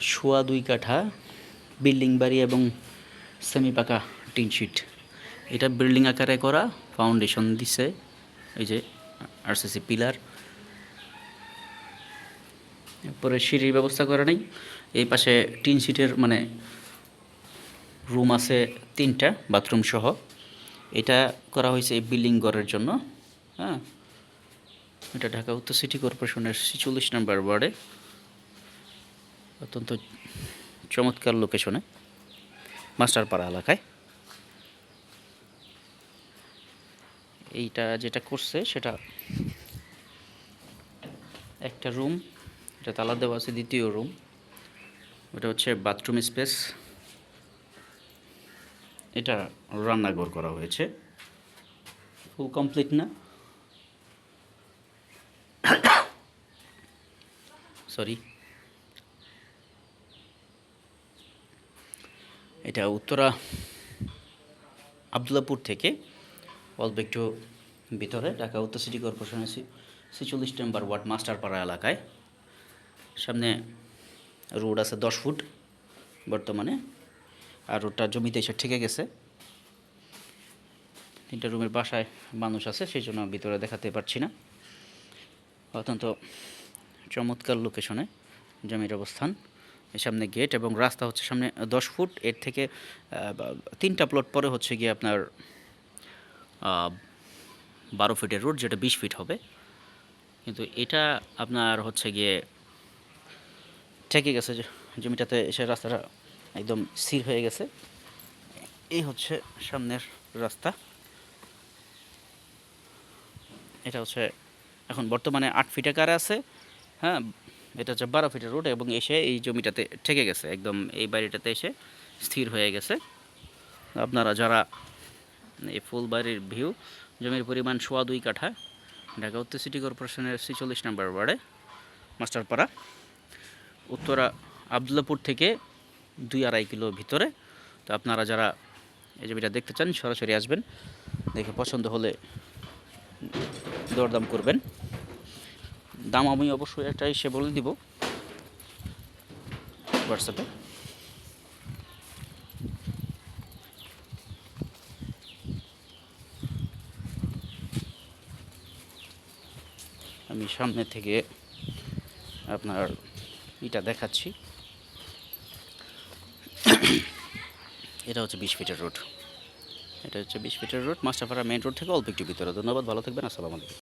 সোয়া দুই কাঠা, বিল্ডিং বাড়ি এবং সেমি পাকা টিন শিট। এটা বিল্ডিং আকারে করা ফাউন্ডেশন দিছে, এই যে আরসিসি পিলার। এরপরে সিঁড়ির ব্যবস্থা করা নেই। এই পাশে টিন শিটের মানে রুম আছে তিনটা, বাথরুম সহ। এটা করা হয়েছে এই বিল্ডিং ঘরের জন্য হ্যাঁ। এটা ঢাকা উত্তর সিটি কর্পোরেশনের ছিচল্লিশ নম্বর ওয়ার্ডে। অত্যন্ত চমৎকার লোকেশনে, মাস্টারপাড়া এলাকায়। এইটা যেটা করছে, সেটা একটা রুম, এটা তালা দেওয়া আছে, দ্বিতীয় রুম। ওটা হচ্ছে বাথরুম স্পেস। এটা রান্নাঘর করা হয়েছে। ফুল কমপ্লিট না? সরি। এটা উত্তরা আবদুল্লাপুর থেকে, অল্প একটু ভিতরে, ঢাকা উত্তর সিটি কর্পোরেশনের ছেচল্লিশ নম্বর ওয়ার্ড মাস্টারপাড়া এলাকায়। সামনে রোড আছে দশ ফুট বর্তমানে, আর রোডটা জমিতে এসে ঠেকে গেছে। তিনটা রুমের বাসায় মানুষ আছে, সেই জন্য ভিতরে দেখাতে পারছি না। অত্যন্ত চমৎকার লোকেশনে জমির অবস্থান। সামনে গেট এবং রাস্তা হচ্ছে সামনে দশ ফুট। এর থেকে তিনটা প্লট পরে হচ্ছে গিয়ে আপনার বারো ফিটের রোড যেটা বিশ ফিট হবে। কিন্তু এটা আপনার হচ্ছে গিয়ে ঠেকে গেছে জমিটাতে এসে রাস্তাটা একদম স্থির হয়ে গেছে। এই হচ্ছে সামনের রাস্তা। এটা হচ্ছে এখন বর্তমানে আট ফিট আকারে আছে। হ্যাঁ এটা হচ্ছে বারো ফিটের রোড এবং এসে এই জমিটাতে ঠেকে গেছে। একদম এই বাড়িটাতে এসে স্থির হয়ে গেছে। আপনারা যারা এই ফুল বাড়ির ভিউ, জমির পরিমাণ সোয়া দুই কাঠা, ঢাকা উত্তর সিটি কর্পোরেশনের ছিচল্লিশ নম্বর ওয়ার্ডে, মাস্টারপাড়া, উত্তরা আবদুল্লাপুর থেকে দুই আড়াই কিলো ভিতরে। তো আপনারা যারা এই জমিটা দেখতে চান, সরাসরি আসবেন, দেখে পছন্দ হলে দরদাম করবেন। দাম আমি অবশ্যই একটা এসে বলে দিব হোয়াটসঅ্যাপে আমি সামনে থেকে আপনার এটা দেখাচ্ছি। এটা হচ্ছে বিশ ফিটের রোড। এটা হচ্ছে বিশ ফিটের রোড, মাস্টারপাড়া মেন রোড থেকে অল্প একটু ভিতরে। ধন্যবাদ, ভালো থাকবেন, আসসালামু আলাইকুম।